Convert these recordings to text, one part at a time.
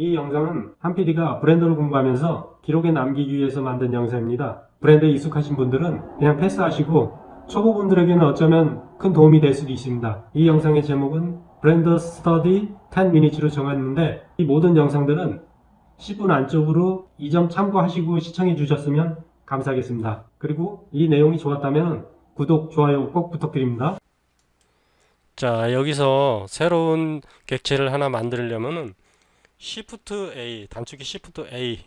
이 영상은 한 PD가 브랜드를 공부하면서 기록에 남기기 위해서 만든 영상입니다. 브랜드에 익숙하신 분들은 그냥 패스하시고 초보분들에게는 어쩌면 큰 도움이 될 수도 있습니다. 이 영상의 제목은 브랜드 스터디 10 minutes로 정했는데 이 모든 영상들은 10분 안쪽으로 이 점 참고하시고 시청해 주셨으면 감사하겠습니다. 그리고 이 내용이 좋았다면 구독, 좋아요 꼭 부탁드립니다. 자, 여기서 새로운 객체를 하나 만들려면은 Shift A, 단축키 Shift A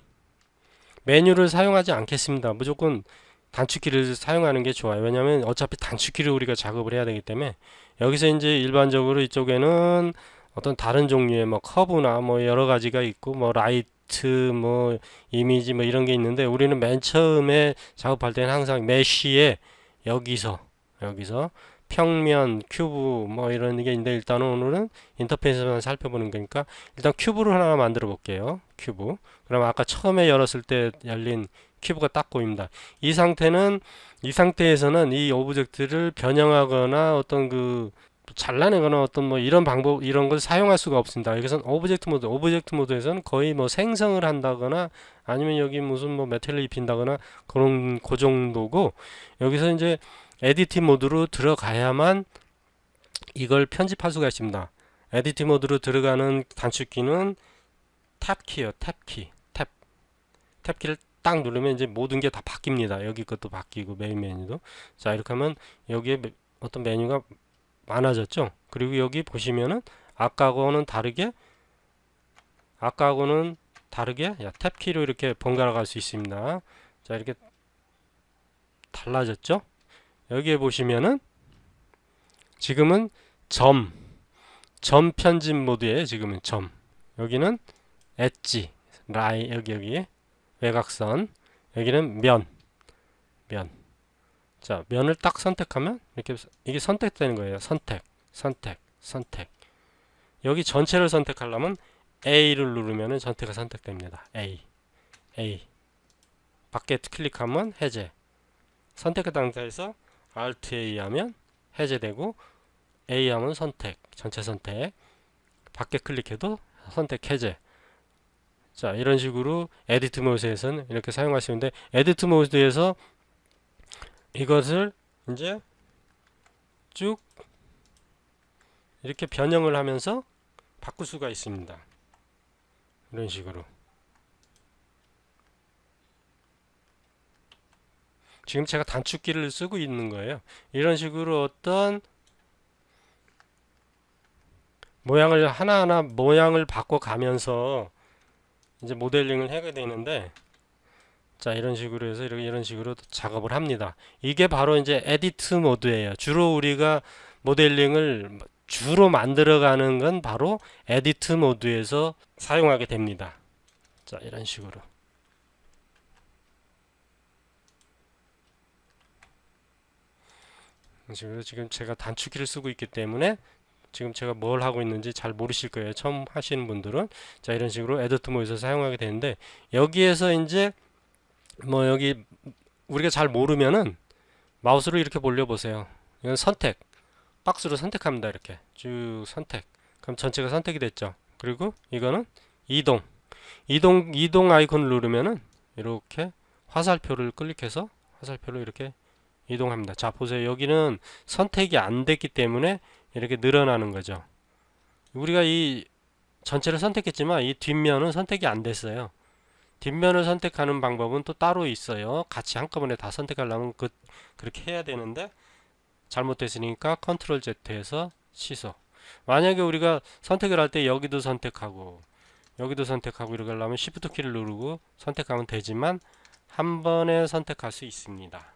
메뉴를 사용하지 않겠습니다. 무조건 단축키를 사용하는 게 좋아요. 왜냐하면 어차피 단축키를 우리가 작업을 해야 되기 때문에 여기서 이제 일반적으로 이쪽에는 어떤 다른 종류의 뭐 커브나 뭐 여러 가지가 있고 뭐 라이트 뭐 이미지 뭐 이런 게 있는데 우리는 맨 처음에 작업할 때는 항상 메쉬에 여기서 여기서 평면, 큐브 뭐 이런 게 있는데 일단은 오늘은 인터페이스만 살펴보는 거니까 일단 큐브를 하나 만들어 볼게요. 큐브. 그럼 아까 처음에 열었을 때 열린 큐브가 딱 보입니다. 이 상태는 이 상태에서는 이 오브젝트를 변형하거나 어떤 그 잘라내거나 어떤 뭐 이런 방법 이런 걸 사용할 수가 없습니다. 여기서는 오브젝트 모드, 오브젝트 모드에서는 거의 뭐 생성을 한다거나 아니면 여기 무슨 뭐 메탈을 입힌다거나 그런 그 정도고 여기서 이제 에디팅 모드로 들어가야만 이걸 편집할 수가 있습니다. 에디팅 모드로 들어가는 단축키는 탭키요. 탭키. 탭. 탭키를 딱 누르면 이제 모든 게 다 바뀝니다. 여기 것도 바뀌고 메인 메뉴도. 자, 이렇게 하면 여기에 메- 어떤 메뉴가 많아졌죠. 그리고 여기 보시면은 아까하고는 다르게 아까하고는 다르게 야, 탭키로 이렇게 번갈아 갈 수 있습니다. 자, 이렇게 달라졌죠? 여기에 보시면은 지금은 점, 점 편집 모드에 지금은 점. 여기는 엣지, 라인 여기 여기 외곽선. 여기는 면, 면. 자, 면을 딱 선택하면 이렇게 이게 선택되는 거예요. 선택, 선택, 선택. 여기 전체를 선택하려면 A를 누르면은 전체가 선택됩니다. A, A. 밖에 클릭하면 해제. 선택한 상태에서 Alt A 하면 해제되고 A 하면 선택, 전체 선택. 밖에 클릭해도 선택 해제. 자, 이런 식으로 에디트 모드에서는 이렇게 사용할 수 있는데 에디트 모드에서 이것을 이제 쭉 이렇게 변형을 하면서 바꿀 수가 있습니다. 이런 식으로. 지금 제가 단축키를 쓰고 있는 거예요. 이런 식으로 어떤 모양을 하나하나 모양을 바꿔 가면서 이제 모델링을 해야 되는데 자 이런 식으로 해서 이렇게 이런 식으로 작업을 합니다. 이게 바로 이제 에디트 모드예요. 주로 우리가 모델링을 주로 만들어가는 건 바로 에디트 모드에서 사용하게 됩니다. 자 이런 식으로 지금 제가 단축키를 쓰고 있기 때문에 지금 제가 뭘 하고 있는지 잘 모르실 거예요. 처음 하시는 분들은 자 이런 식으로 에디트 모드에서 사용하게 되는데 여기에서 이제 뭐 여기 우리가 잘 모르면은 마우스로 이렇게 돌려 보세요. 이건 선택 박스로 선택합니다. 이렇게 쭉 선택. 그럼 전체가 선택이 됐죠. 그리고 이거는 이동 이동 이동 아이콘을 누르면은 이렇게 화살표를 클릭해서 화살표로 이렇게 이동합니다. 자 보세요. 여기는 선택이 안 됐기 때문에 이렇게 늘어나는 거죠. 우리가 이 전체를 선택했지만 이 뒷면은 선택이 안 됐어요. 뒷면을 선택하는 방법은 또 따로 있어요. 같이 한꺼번에 다 선택하려면 그, 그렇게 해야 되는데 잘못됐으니까 컨트롤 Z에서 취소. 만약에 우리가 선택을 할 때 여기도 선택하고 여기도 선택하고 이렇게 하려면 Shift 키를 누르고 선택하면 되지만 한 번에 선택할 수 있습니다.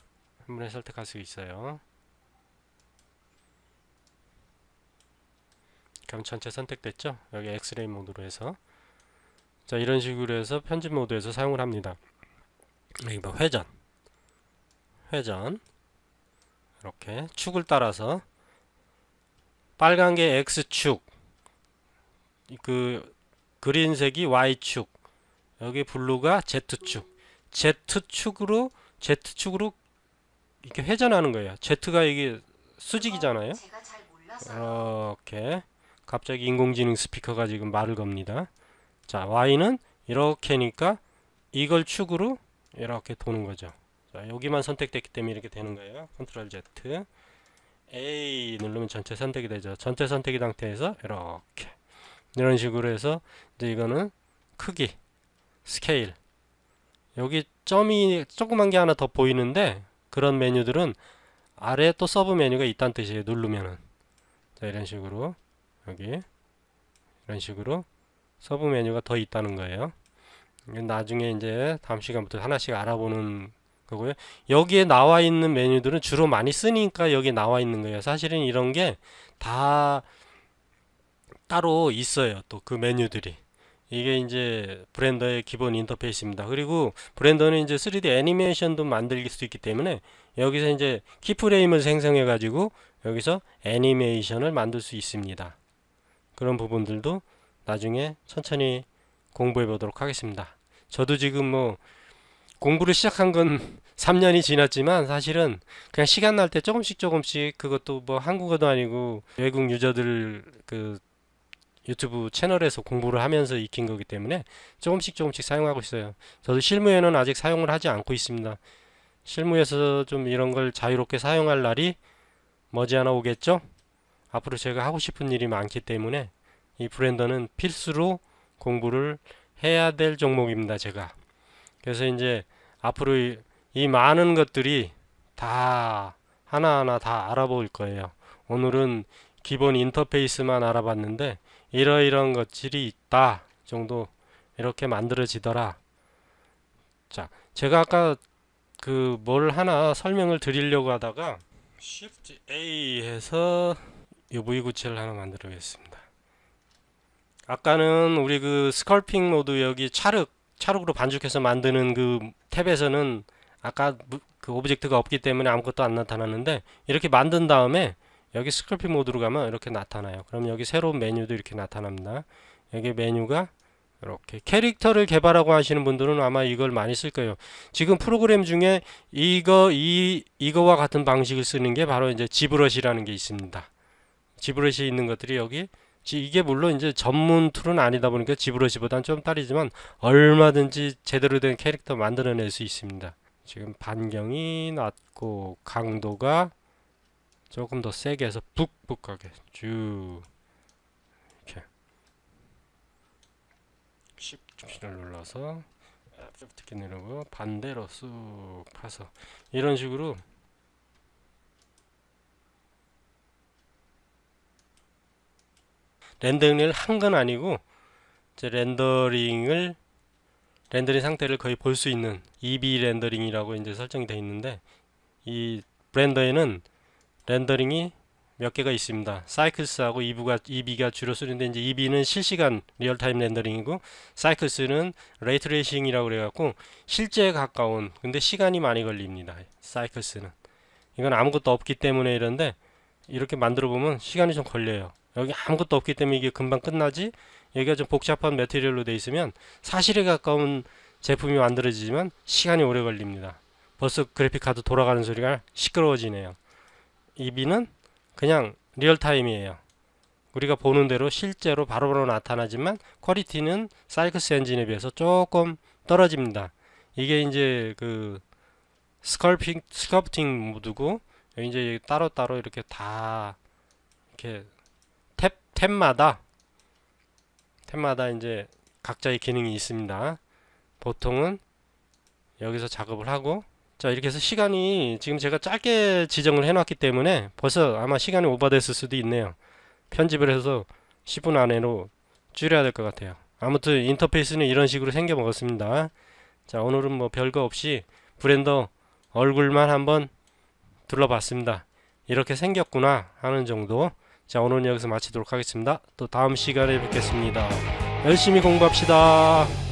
한 번에 선택할 수 있어요. 그럼 전체 선택됐죠? 여기 엑스레이 모드로 해서 자 이런 식으로 해서 편집 모드에서 사용을 합니다. 여기 뭐 회전 회전 이렇게 축을 따라서 빨간 게 X축 그 그린색이 Y축 여기 블루가 Z축 Z축으로 Z축으로 이렇게 회전하는 거예요. Z가 이게 수직이잖아요. 몰라서 이렇게 갑자기 인공지능 스피커가 지금 말을 겁니다. 자, Y는 이렇게니까 이걸 축으로 이렇게 도는 거죠. 자, 여기만 선택됐기 때문에 이렇게 되는 거예요. 컨트롤 Z. A 누르면 전체 선택이 되죠. 전체 선택이 상태에서 이렇게 이런 식으로 해서 이제 이거는 크기, 스케일. 여기 점이 조그만 게 하나 더 보이는데 그런 메뉴들은 아래에 또 서브 메뉴가 있다는 뜻이에요. 누르면은. 자, 이런 식으로 여기 이런 식으로 서브 메뉴가 더 있다는 거예요. 나중에 이제 다음 시간부터 하나씩 알아보는 거고요. 여기에 나와 있는 메뉴들은 주로 많이 쓰니까 여기 나와 있는 거예요. 사실은 이런 게 다 따로 있어요. 또 그 메뉴들이. 이게 이제 브렌더의 기본 인터페이스입니다. 그리고 브렌더는 이제 3D 애니메이션도 만들 수 있기 때문에 여기서 이제 키프레임을 생성해 가지고 여기서 애니메이션을 만들 수 있습니다. 그런 부분들도 나중에 천천히 공부해 보도록 하겠습니다. 저도 지금 뭐 공부를 시작한 건 3년이 지났지만 사실은 그냥 시간 날 때 조금씩 조금씩 그것도 뭐 한국어도 아니고 외국 유저들 그 유튜브 채널에서 공부를 하면서 익힌 거기 때문에 조금씩 조금씩 사용하고 있어요. 저도 실무에는 아직 사용을 하지 않고 있습니다. 실무에서 좀 이런 걸 자유롭게 사용할 날이 머지않아 오겠죠? 앞으로 제가 하고 싶은 일이 많기 때문에 이 브랜더는 필수로 공부를 해야 될 종목입니다, 제가. 그래서 이제 앞으로 이, 이 많은 것들이 다 하나하나 다 알아볼 거예요. 오늘은 기본 인터페이스만 알아봤는데 이러이러한 것들이 있다 정도 이렇게 만들어지더라. 자, 제가 아까 그 뭘 하나 설명을 드리려고 하다가 Shift A 해서 UV 구체를 하나 만들어겠습니다. 아까는 우리 그 스컬핑 모드 여기 차륵 차륵으로 반죽해서 만드는 그 탭에서는 아까 무- 그 오브젝트가 없기 때문에 아무것도 안 나타났는데 이렇게 만든 다음에 여기 스컬핑 모드로 가면 이렇게 나타나요. 그럼 여기 새로운 메뉴도 이렇게 나타납니다. 여기 메뉴가 이렇게 캐릭터를 개발하고 하시는 분들은 아마 이걸 많이 쓸 거예요. 지금 프로그램 중에 이거 이 이거와 같은 방식을 쓰는 게 바로 이제 지브러시라는 게 있습니다. 지브러시 있는 것들이 여기 지- 이게 물론 이제 전문 툴은 아니다 보니까 지브러시보다는 좀 딸리지만 얼마든지 제대로 된 캐릭터 만들어낼 수 있습니다. 지금 반경이 낮고 강도가 조금 더 세게 해서 북북하게 쭉 이렇게. Shift키를 눌러서 Shift키 누르고 반대로 쑥 파서 이런 식으로. 렌더링을 한 건 아니고 이제 렌더링을 렌더링 상태를 거의 볼 수 있는 EB 렌더링이라고 이제 설정이 되어 있는데 이 브렌더에는 렌더링이 몇 개가 있습니다. 사이클스하고 EB가 EB가 주로 쓰는데 이제 EB는 실시간 리얼타임 렌더링이고 사이클스는 레이트 레이싱이라고 그래갖고 실제에 가까운 근데 시간이 많이 걸립니다. 사이클스는 이건 아무것도 없기 때문에 이런데 이렇게 만들어 보면 시간이 좀 걸려요. 여기 아무것도 없기 때문에 이게 금방 끝나지 여기가 좀 복잡한 매트리얼로 돼 있으면 사실에 가까운 제품이 만들어지지만 시간이 오래 걸립니다. 벌써 그래픽 카드 돌아가는 소리가 시끄러워지네요. EB는 그냥 리얼타임이에요. 우리가 보는 대로 실제로 바로 바로 나타나지만 퀄리티는 사이클스 엔진에 비해서 조금 떨어집니다. 이게 이제 그 스컬핑 스컬프팅 모드고 이제 따로따로 이렇게 다 이렇게 탭 탭마다 탭마다 이제 각자의 기능이 있습니다. 보통은 여기서 작업을 하고 자 이렇게 해서 시간이 지금 제가 짧게 지정을 해놨기 때문에 벌써 아마 시간이 오버됐을 수도 있네요. 편집을 해서 10분 안에로 줄여야 될 것 같아요. 아무튼 인터페이스는 이런 식으로 생겨 먹었습니다. 자 오늘은 뭐 별거 없이 브랜더 얼굴만 한번 둘러봤습니다. 이렇게 생겼구나 하는 정도. 자 오늘은 여기서 마치도록 하겠습니다. 또 다음 시간에 뵙겠습니다. 열심히 공부합시다.